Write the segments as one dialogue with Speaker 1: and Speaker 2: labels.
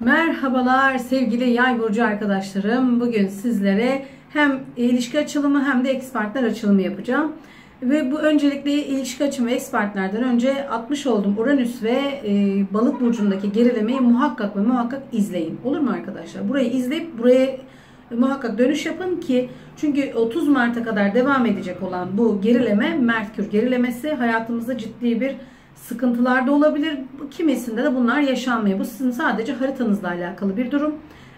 Speaker 1: Merhabalar sevgili yay burcu arkadaşlarım. Bugün sizlere hem ilişki açılımı hem de ekspertler açılımı yapacağım. Ve bu öncelikle ilişki açımı ve ekspertlerden önce atmış olduğum Uranüs ve e, balık burcundaki gerilemeyi muhakkak ve muhakkak izleyin. Olur mu arkadaşlar? Burayı izleyip buraya muhakkak dönüş yapın ki çünkü 30 Mart'a kadar devam edecek olan bu gerileme Merkür gerilemesi hayatımızda ciddi bir sıkıntılar da olabilir. Kimisinde de bunlar yaşanmıyor. Bu sizin sadece haritanızla alakalı bir durum.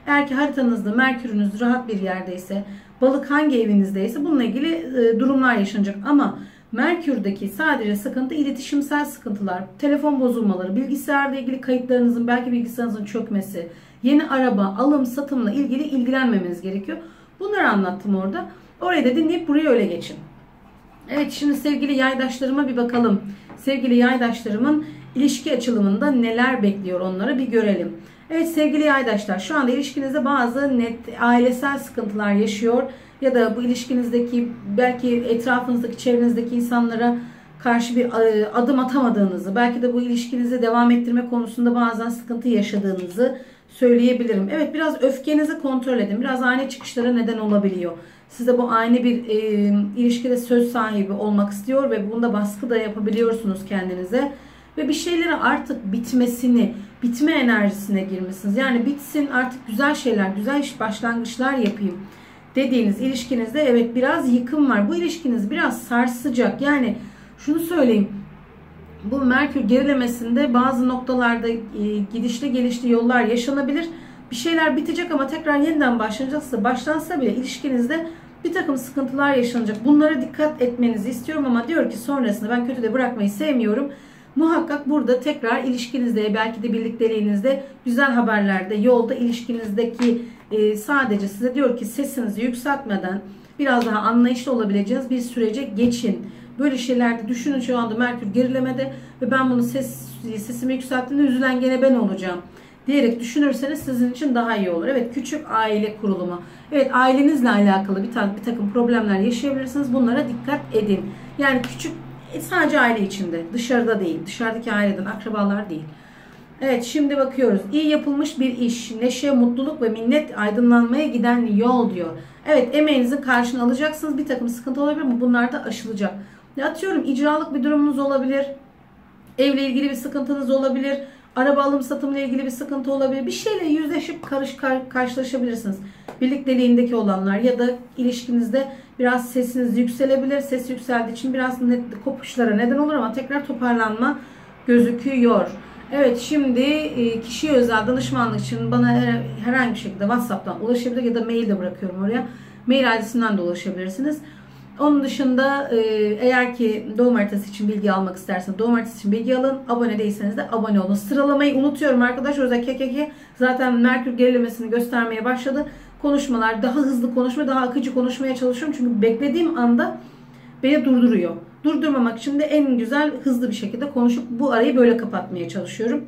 Speaker 1: Eğer ki haritanızda Merkür'ünüz rahat bir yerdeyse, balık hangi evinizdeyse bununla ilgili e, durumlar yaşanacak. Ama Merkür'deki sadece sıkıntı iletişimsel sıkıntılar, telefon bozulmaları, bilgisayarla ilgili kayıtlarınızın belki bilgisayarınızın çökmesi, yeni araba, alım, satımla ilgili ilgilenmemeniz gerekiyor. Bunları anlattım orada. Orayı da dinleyip buraya öyle geçin. Evet şimdi sevgili yaydaşlarıma bir bakalım. Sevgili yaydaşlarımın ilişki açılımında neler bekliyor onları bir görelim. Evet sevgili yaydaşlar şu anda ilişkinizde bazı net ailesel sıkıntılar yaşıyor ya da bu ilişkinizdeki belki etrafınızdaki çevrenizdeki insanlara karşı bir e, adım atamadığınızı belki de bu ilişkinizi devam ettirme konusunda bazen sıkıntı yaşadığınızı söyleyebilirim. Evet biraz öfkenizi kontrol edin. Biraz ani çıkışlara neden olabiliyor. Siz de bu aynı bir e, ilişkide söz sahibi olmak istiyor ve bunda baskı da yapabiliyorsunuz kendinize. Ve bir şeyleri artık bitmesini, bitme enerjisine girmişsiniz. Yani bitsin artık güzel şeyler, güzel iş başlangıçlar yapayım dediğiniz ilişkinizde evet biraz yıkım var. Bu ilişkiniz biraz sarsacak. Yani şunu söyleyeyim. Bu Merkür gerilemesinde bazı noktalarda e, gidişli gelişli yollar yaşanabilir. Bir şeyler bitecek ama tekrar yeniden başlanacaksa, başlansa bile ilişkinizde bir takım sıkıntılar yaşanacak. Bunlara dikkat etmenizi istiyorum ama diyor ki sonrasında ben kötü de bırakmayı sevmiyorum. Muhakkak burada tekrar ilişkinizde belki de birlikteliğinizde güzel haberlerde yolda ilişkinizdeki e, sadece size diyor ki sesinizi yükseltmeden biraz daha anlayışlı olabileceğiniz bir sürece geçin. Böyle şeylerde düşünün şu anda Merkür gerilemede ve ben bunu ses sesimi yükselttiğimde üzülen gene ben olacağım diyerek düşünürseniz sizin için daha iyi olur. Evet küçük aile kurulumu. Evet ailenizle alakalı bir, ta bir takım problemler yaşayabilirsiniz. Bunlara dikkat edin. Yani küçük e, sadece aile içinde dışarıda değil. Dışarıdaki aileden akrabalar değil. Evet şimdi bakıyoruz. İyi yapılmış bir iş, neşe, mutluluk ve minnet aydınlanmaya giden yol diyor. Evet emeğinizin karşını alacaksınız. Bir takım sıkıntı olabilir ama bunlar da aşılacak. Atıyorum icralık bir durumunuz olabilir. Evle ilgili bir sıkıntınız olabilir araba alım satımla ilgili bir sıkıntı olabilir. Bir şeyle yüzleşip karış kar, karşılaşabilirsiniz. Birlikteliğindeki olanlar ya da ilişkinizde biraz sesiniz yükselebilir. Ses yükseldiği için biraz net, kopuşlara neden olur ama tekrar toparlanma gözüküyor. Evet şimdi e, kişiye özel danışmanlık için bana herhangi bir şekilde WhatsApp'tan ulaşabilir ya da mail de bırakıyorum oraya. Mail adresinden de ulaşabilirsiniz. Onun dışında e, eğer ki doğum haritası için bilgi almak isterseniz doğum haritası için bilgi alın. Abone değilseniz de abone olun. Sıralamayı unutuyorum arkadaşlar. Özellikle KKK zaten Merkür gerilemesini göstermeye başladı. Konuşmalar daha hızlı konuşma, daha akıcı konuşmaya çalışıyorum. Çünkü beklediğim anda beni durduruyor. Durdurmamak için de en güzel hızlı bir şekilde konuşup bu arayı böyle kapatmaya çalışıyorum.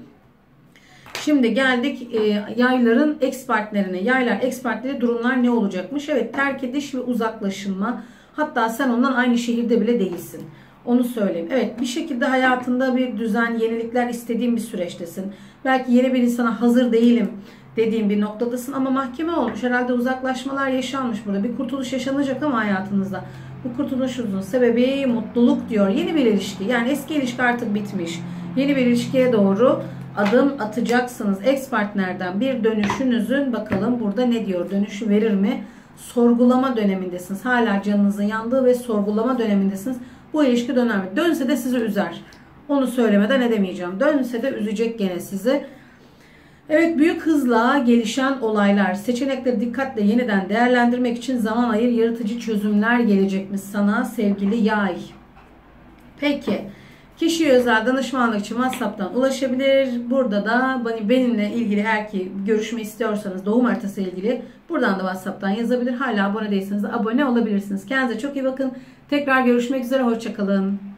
Speaker 1: Şimdi geldik e, yayların ekspertlerine. Yaylar ekspertleri durumlar ne olacakmış? Evet terk ediş ve uzaklaşılma Hatta sen ondan aynı şehirde bile değilsin. Onu söyleyeyim. Evet bir şekilde hayatında bir düzen, yenilikler istediğin bir süreçtesin. Belki yeni bir insana hazır değilim dediğim bir noktadasın ama mahkeme olmuş. Herhalde uzaklaşmalar yaşanmış burada. Bir kurtuluş yaşanacak ama hayatınızda. Bu kurtuluşunuzun sebebi mutluluk diyor. Yeni bir ilişki. Yani eski ilişki artık bitmiş. Yeni bir ilişkiye doğru adım atacaksınız. Ex partnerden bir dönüşünüzün bakalım burada ne diyor? Dönüşü verir mi? sorgulama dönemindesiniz. Hala canınızın yandığı ve sorgulama dönemindesiniz. Bu ilişki döner mi? Dönse de sizi üzer. Onu söylemeden edemeyeceğim. Dönse de üzecek gene sizi. Evet büyük hızla gelişen olaylar. Seçenekleri dikkatle yeniden değerlendirmek için zaman ayır yaratıcı çözümler gelecekmiş sana sevgili yay. Peki. Kişiye özel danışmanlık için WhatsApp'tan ulaşabilir. Burada da benimle ilgili eğer ki görüşme istiyorsanız doğum haritası ilgili buradan da WhatsApp'tan yazabilir. Hala abone değilseniz de abone olabilirsiniz. Kendinize çok iyi bakın. Tekrar görüşmek üzere. Hoşçakalın.